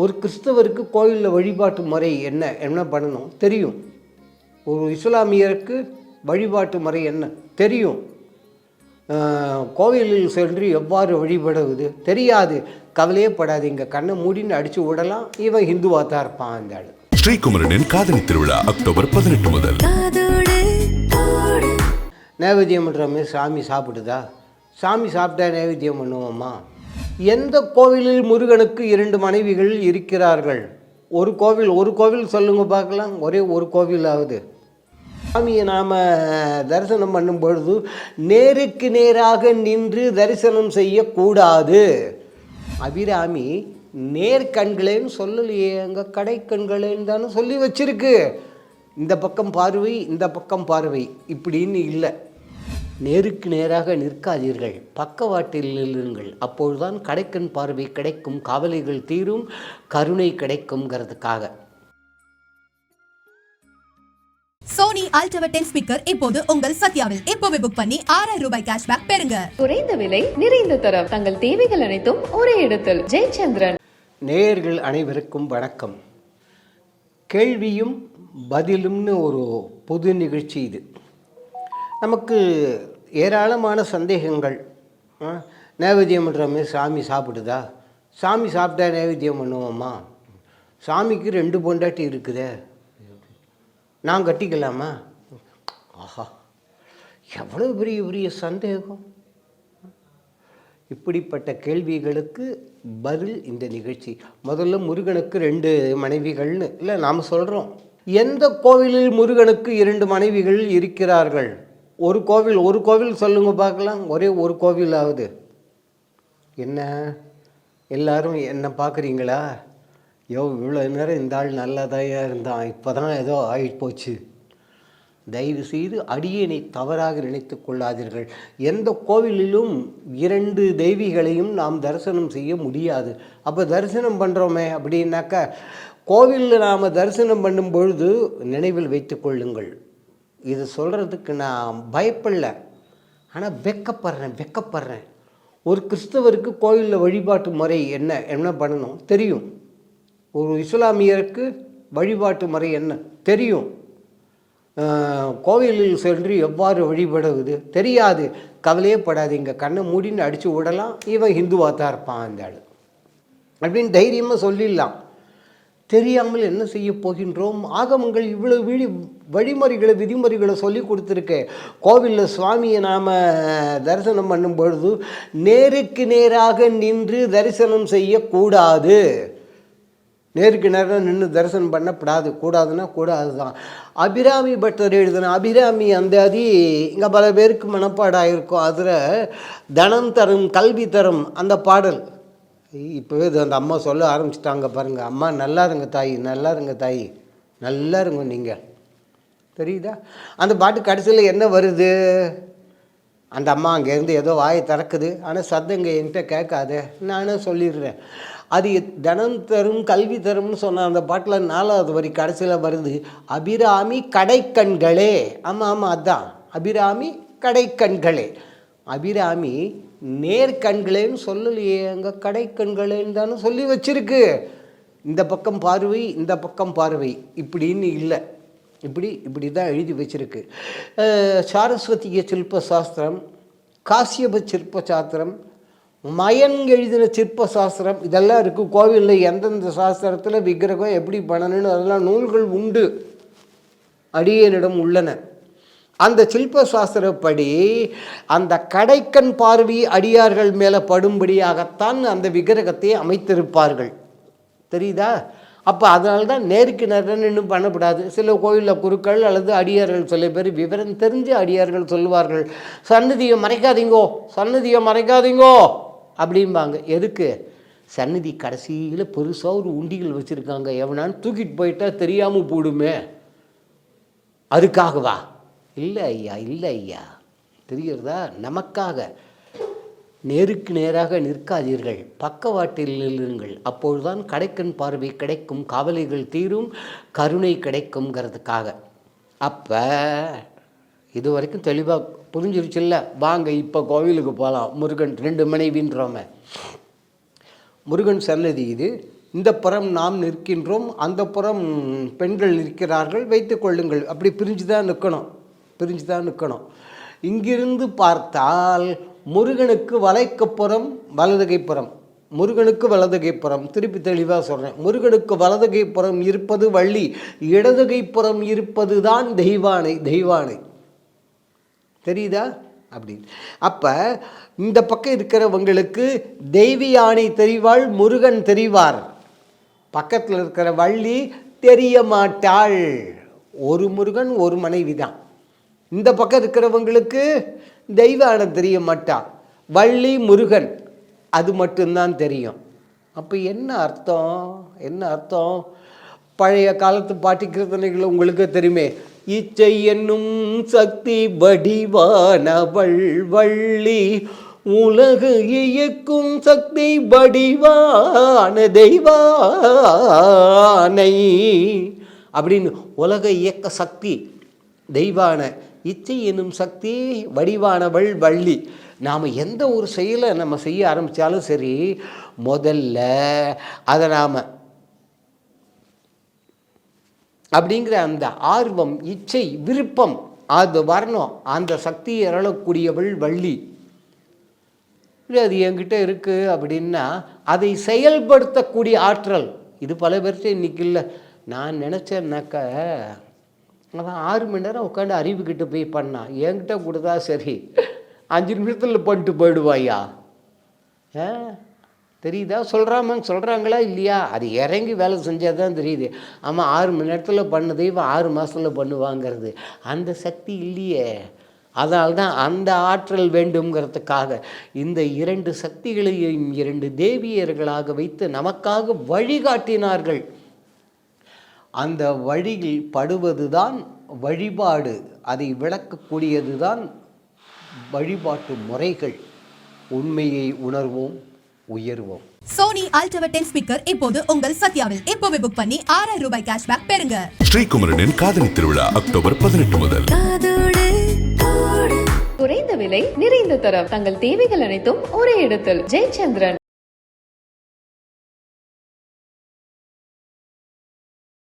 ஒரு கிறிஸ்தவருக்கு கோயிலில் வழிபாட்டு முறை என்ன? என்ன பண்ணணும்? தெரியும். ஒரு இஸ்லாமியருக்கு வழிபாட்டு முறை என்ன? தெரியும். கோவிலில் சென்று எவ்வாறு வழிபடுவது? தெரியாது. கவலையே படாதீங்க. கண்ணை மூடின்னு அடித்து விடலாம். இவன் ஹிந்துவாக தான் இருப்பான் அந்த ஆள். ஸ்ரீகுமரனின் காதலி திருவிழா அக்டோபர் பதினெட்டு முதல். நைவேத்தியம் பண்ணுறோமே சாமி சாப்பிடுதா? சாமி சாப்பிட்டா நைவேத்தியம் பண்ணுவோமா? எந்த கோவிலில் முருகனுக்கு இரண்டு மனைவிகள் இருக்கிறார்கள்? ஒரு கோவில் ஒரு கோவில் சொல்லுங்க பார்க்கலாம். ஒரே ஒரு கோவிலாவது. சாமியை நாம் தரிசனம் பண்ணும் பொழுது நேருக்கு நேராக நின்று தரிசனம் செய்யக்கூடாது. அபிராமி நேர்கண்களேன்னு சொல்லலையே அங்கே கடைக்கண்களேன்னு தானே சொல்லி வச்சிருக்கு. இந்த பக்கம் பார்வை இந்த பக்கம் பார்வை. இப்படின்னு இல்லை. நேருக்கு நேராக நிற்காதீர்கள். பக்கவாட்டில் நில்லுங்கள். அப்பொழுதுதான் கடைக்கண் பார்வை கிடைக்கும் காவலைகள் தீரும் கருணை கிடைக்குங்கிறதுக்காக சோனி அல்ட்ரா டென் ஸ்பீக்கர் இப்போது உங்கள் சத்யாவில். இப்போவே புக் பண்ணி ஆறாயிரம் ரூபாய் கேஷ்பேக் பெறுங்க. குறைந்த விலை நிறைந்த தரம். தங்கள் தேவைகள் அனைத்தும் ஒரே இடத்தில். ஜெயச்சந்திரன். நேயர்கள் அனைவருக்கும் வணக்கம். கேள்வியும் பதிலும்னு ஒரு பொது நிகழ்ச்சி இது. நமக்கு ஏராளமான சந்தேகங்கள். நைவேத்தியம் பண்ணுறோமே சாமி சாப்பிடுதா? சாமி சாப்பிட்டா நைவேத்தியம் பண்ணுவோமா? சாமிக்கு ரெண்டு பொண்டாட்டி இருக்குதே. நான் கட்டிக்கலாமா? ஆஹா எவ்வளோ பெரிய பெரிய சந்தேகம். இப்படிப்பட்ட கேள்விகளுக்கு பதில் இந்த நிகழ்ச்சி. முதல்ல முருகனுக்கு ரெண்டு மனைவிகள்னு இல்லை நாம் சொல்கிறோம் எந்த கோவிலில் முருகனுக்கு இரண்டு மனைவிகள் இருக்கிறார்கள்? ஒரு கோவில் ஒரு கோவில் சொல்லுங்க பார்க்கலாம். ஒரே ஒரு கோவில் ஆகுது என்ன? எல்லாரும் என்ன பார்க்குறீங்களா? யோ இவ்வளோ நேரம் இந்த ஆள் நல்லதாயா இருந்தான். இப்போ தான் ஏதோ ஆகிட்டு போச்சு தயவு செய்து அடியனை தவறாக நினைத்து கொள்ளாதீர்கள். எந்த கோவிலிலும் இரண்டு தெய்விகளையும் நாம் தரிசனம் செய்ய முடியாது. அப்போ தரிசனம் பண்ணுறோமே அப்படின்னாக்கா கோவிலில் நாம் தரிசனம் பண்ணும் பொழுது நினைவில் வைத்து கொள்ளுங்கள். இது சொல்கிறதுக்கு நான் பயப்படல. ஆனால் வெக்கப்படுறேன் வெக்கப்படுறேன். ஒரு கிறிஸ்தவருக்கு கோயிலில் வழிபாட்டு முறை என்ன என்ன பண்ணணும்? தெரியும். ஒரு இஸ்லாமியருக்கு வழிபாட்டு முறை என்ன? தெரியும். கோவிலில் சென்று எவ்வாறு வழிபடுவது? தெரியாது. கவலையே படாது இங்கே கண்ணை மூடின்னு அடித்து விடலாம். இவன் ஹிந்துவாக தான் இருப்பான் அந்த ஆள். அப்படின்னு தைரியமாக சொல்லிடலாம். தெரியாமல் என்ன செய்ய போகின்றோம்? ஆகமங்கள் இவ்வளோ விழி வழிமுறைகளை விதிமுறைகளை சொல்லி கொடுத்துருக்கு. கோவிலில் சுவாமியை நாம் தரிசனம் பண்ணும் பொழுது நேருக்கு நேராக நின்று தரிசனம் செய்யக்கூடாது. நேருக்கு நேரம் நின்று தரிசனம் பண்ணப்படாது. கூடாதுன்னா கூடாது தான் அபிராமி பட்டர் எழுதின அபிராமி அந்த அதி இங்கே பல பேருக்கு மனப்பாடாக இருக்கும் அதில் தனம் தரும் கல்வி தரும் அந்த பாடல். இப்போவே இது அந்த அம்மா சொல்ல ஆரம்பிச்சிட்டாங்க பாருங்கள் அம்மா நல்லா இருங்க தாய் நல்லா இருங்க தாய் நல்லா இருங்க நீங்கள் தெரியுதா? அந்த பாட்டு கடைசியில் என்ன வருது? அந்த அம்மா அங்கேருந்து ஏதோ வாயை திறக்குது. ஆனால் சத்தங்க என்கிட்ட கேட்காது. நானும் சொல்லிடுறேன். அது தனம் தரும் கல்வி தரும்னு சொன்ன அந்த பாட்டில் நாலாவது வரி கடைசியில் வருது. அபிராமி கடைக்கண்களே. ஆமாம் ஆமாம் அதான். அபிராமி கடைக்கண்களே. அபிராமி நேர்கண்களேன்னு சொல்லலையே. அங்கே கடைக்கண்களேன்னு தானே சொல்லி வச்சிருக்கு. இந்த பக்கம் பார்வை இந்த பக்கம் பார்வை. இப்படின்னு இல்லை. இப்படி இப்படி தான் எழுதி வச்சிருக்கு. சாரஸ்வதிய சிற்ப சாஸ்திரம் காசியப சிற்ப சாஸ்திரம் மயன் எழுதின சிற்ப சாஸ்திரம் இதெல்லாம் இருக்குது கோவிலில் எந்தெந்த சாஸ்திரத்தில் விக்கிரகம் எப்படி பண்ணணும்னு அதெல்லாம் நூல்கள் உண்டு. அடியனிடம் உள்ளன. அந்த சில்ப சாஸ்திரப்படி அந்த கடைக்கண் பார்வை அடியார்கள் மேலே படும்படியாகத்தான் அந்த விக்கிரகத்தை அமைத்திருப்பார்கள். தெரியுதா? அப்போ அதனால தான் நேருக்கு நேரம் இன்னும் பண்ணக்கூடாது சில கோயிலில் குருக்கள் அல்லது அடியார்கள் சில பேர் விவரம் தெரிஞ்சு அடியார்கள் சொல்லுவார்கள். சன்னதியை மறைக்காதீங்கோ சன்னதியை மறைக்காதீங்கோ அப்படிம்பாங்க. எதுக்கு? சன்னதி கடைசியில் பெருசாக ஒரு உண்டிகள் வச்சுருக்காங்க. எவனான்னு தூக்கிட்டு போயிட்டா தெரியாமல் போடுமே அதுக்காகவா? இல்லை ஐயா இல்லை ஐயா. தெரிகிறதா? நமக்காக. நேருக்கு நேராக நிற்காதீர்கள். பக்கவாட்டில் இருங்கள் அப்பொழுதுதான் கடைக்கண் பார்வை கிடைக்கும் காவலைகள் தீரும் கருணை கிடைக்குங்கிறதுக்காக அப்போ இது வரைக்கும் தெளிவாக புரிஞ்சிருச்சுல்ல வாங்க இப்போ கோவிலுக்கு போகலாம் முருகன் ரெண்டு மனைவின்றோமே முருகன் சன்னதி இது. இந்த புறம் நாம் நிற்கின்றோம். அந்த புறம் பெண்கள் நிற்கிறார்கள். வைத்துக்கொள்ளுங்கள் அப்படி பிரிஞ்சு தான் நிற்கணும் பிரிஞ்சு தான் நிற்கணும் இங்கிருந்து பார்த்தால் முருகனுக்கு வலைக்குப்புறம் வலதுகைப்புறம் முருகனுக்கு வலதுகைப்புறம் திருப்பி தெளிவாக சொல்கிறேன் முருகனுக்கு வலதுகைப்புறம் இருப்பது வள்ளி இடதுகைப்புறம் இருப்பது தான் தெய்வானை தெய்வானை. தெரியுதா? அப்படின்னு அப்போ இந்த பக்கம் இருக்கிறவங்களுக்கு தெய்வியானை தெரிவாள் முருகன் தெரிவார். பக்கத்தில் இருக்கிற வள்ளி தெரிய மாட்டாள் ஒரு முருகன் ஒரு மனைவி தான் இந்த பக்கம் இருக்கிறவங்களுக்கு தெய்வானை தெரிய மாட்டா. வள்ளி முருகன் அது மட்டும்தான் தெரியும். அப்போ என்ன அர்த்தம்? என்ன அர்த்தம்? பழைய காலத்து பாட்டி கீர்த்தனைகள் உங்களுக்கு தெரியுமே. இச்சை என்னும் சக்தி வடிவானவள் வள்ளி உலகு இயக்கும் சக்தி வடிவான தெய்வானை. அப்படின்னு உலக இயக்க சக்தி தெய்வான இச்சை என்னும் சக்தி வடிவானவள் வள்ளி. நாம் எந்த ஒரு செயலை நம்ம செய்ய ஆரம்பித்தாலும் சரி முதல்ல அதை நாம் அப்படிங்கிற அந்த ஆர்வம் இச்சை விருப்பம் அது வரணும். அந்த சக்தி அருளக்கூடியவள் வள்ளி. இல்லை அது என்கிட்ட இருக்குது அப்படின்னா அதை செயல்படுத்தக்கூடிய ஆற்றல். இது பல பேர்கிட்ட இன்னைக்கு இல்லை. நான் நினச்சேன்னாக்கா அவன் ஆறு மணி நேரம் உட்காந்து அறிவுக்கிட்ட போய் பண்ணான் என்கிட்ட கொடுத்தா சரி. அஞ்சு நிமிஷத்தில் பண்ணிட்டு போயிடுவாயா? ஆ? தெரியுதா? சொல்கிறாம சொல்கிறாங்களா இல்லையா? அது இறங்கி வேலை செஞ்சால் தான் தெரியுது. ஆமாம் ஆறு மணி நேரத்தில் பண்ண இவன் ஆறு மாதத்தில் பண்ணுவாங்கிறது. அந்த சக்தி இல்லையே. அதனால்தான் அந்த ஆற்றல் வேண்டுங்கிறதுக்காக இந்த இரண்டு சக்திகளையும் இரண்டு தேவியர்களாக வைத்து நமக்காக வழிகாட்டினார்கள். அந்த வழியில் படுவதுதான் வழிபாடு. அதை விளக்கக்கூடியது தான் வழிபாட்டு முறைகள். உண்மையை உணர்வோம் உயர்வோம். சோனி அல்ட்ரா டென் ஸ்பீக்கர் இப்போது உங்கள் சத்யாவில். இப்போவே புக் பண்ணி ஆறாயிரம் ரூபாய் கேஷ்பேக் பெறுங்க. ஸ்ரீகுமரனின் காதணி திருவிழா அக்டோபர் பதினெட்டு முதல். குறைந்த விலை நிறைந்த தரம். தங்கள் தேவைகள் அனைத்தும் ஒரே இடத்தில். ஜெயச்சந்திரன்.